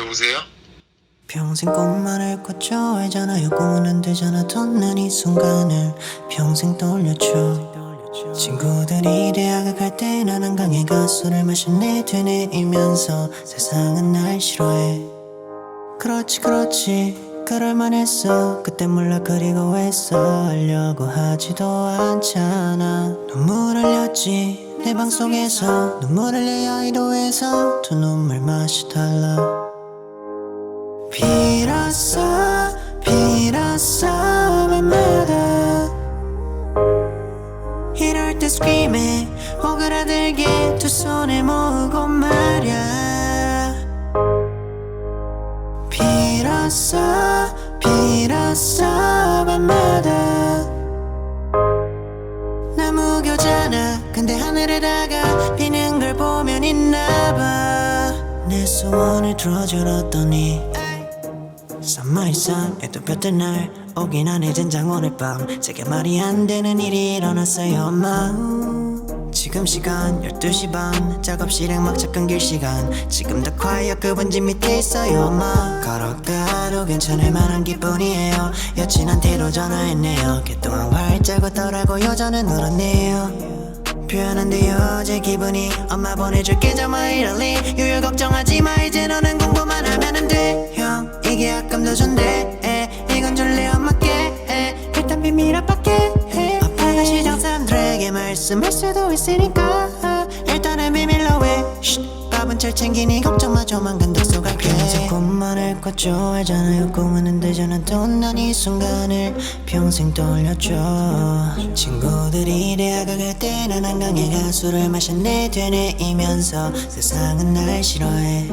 여보세요? 평생 꿈만을 꿨죠 알잖아요. 꿈은 안 되잖아. 덧난 이 순간을 평생 떠올려줘. 친구들이 대학을 갈때난 한강에 가수를 마시네 되뇌이면서 세상은 날 싫어해. 그렇지 그렇지. 그럴만 했어. 그때 몰라 그리고 애써 하려고 하지도 않잖아. 눈물 흘렸지. 내 방송에서 눈물 흘려야 이도해서 두 눈물 맛이 달라 비로소 비로소 밤마다. 이럴 때 screaming 오그라들게 두 손을 모으고 말야. 비로소 비로소 밤마다. 나 무교잖아 근데 하늘에다가 비는 걸 보면 있나봐. 내 소원을 들어주었더니 썸머의 썸에도 볕든 날 오긴 한 늦은 장오늘 밤 제게 말이 안 되는 일이 일어났어요 엄마. 지금 시간 12시 반. 작업실에 막차 끊길 시간. 지금 다 콰이어 그분집 밑에 있어요 엄마. 걸어가도 괜찮을 만한 기분이에요. 여친한테도 전화했네요. 그동안 활짝 웃더라고 여자는 울었네요. 표현한대요 제 기분이 엄마 보내줄게. 저 마이럴리 유유 걱정하지 마. 이제 너는 돼형 아까도 준대. 에, 이건 줄래 엄마께. 에, 일단 비밀 아빠께. 해. 아빠가 시장 사람들에게 말씀할 수도 있으니까. 일단은 비밀로 해. 쉿, 밥은 잘 챙기니 걱정 마 조만간 덕소 갈게. 평생 꿈만을 꿨죠 알잖아요. 꿈은 안 되잖아 돈난이 순간을 평생 떠올렸죠. 친구들이 대학을 갈때난 한강에 가수를 마셨네 되뇌이면서 세상은 날 싫어해.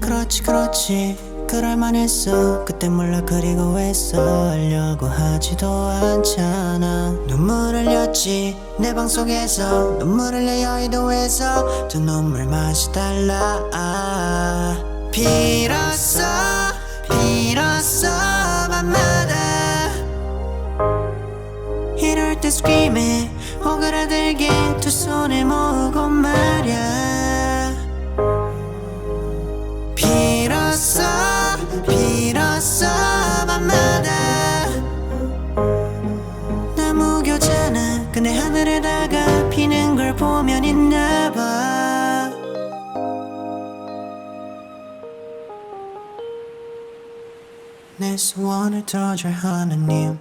그렇지 그렇지 그럴만 했어. 그때 몰라 그리고 애써 하려고 하지도 않잖아. 눈물 흘렸지 내 방 속에서. 눈물 흘려 여의도에서. 두 눈물 맛이 달라. 비로소 비로소 밤마다. 이럴 때 screaming 오그라들게 두 손을 모으고 말야 밤마다. 나 무교잖아. 근데 하늘에다가 비는 걸 보면 있나봐. 내 소원을 들어줄 하나님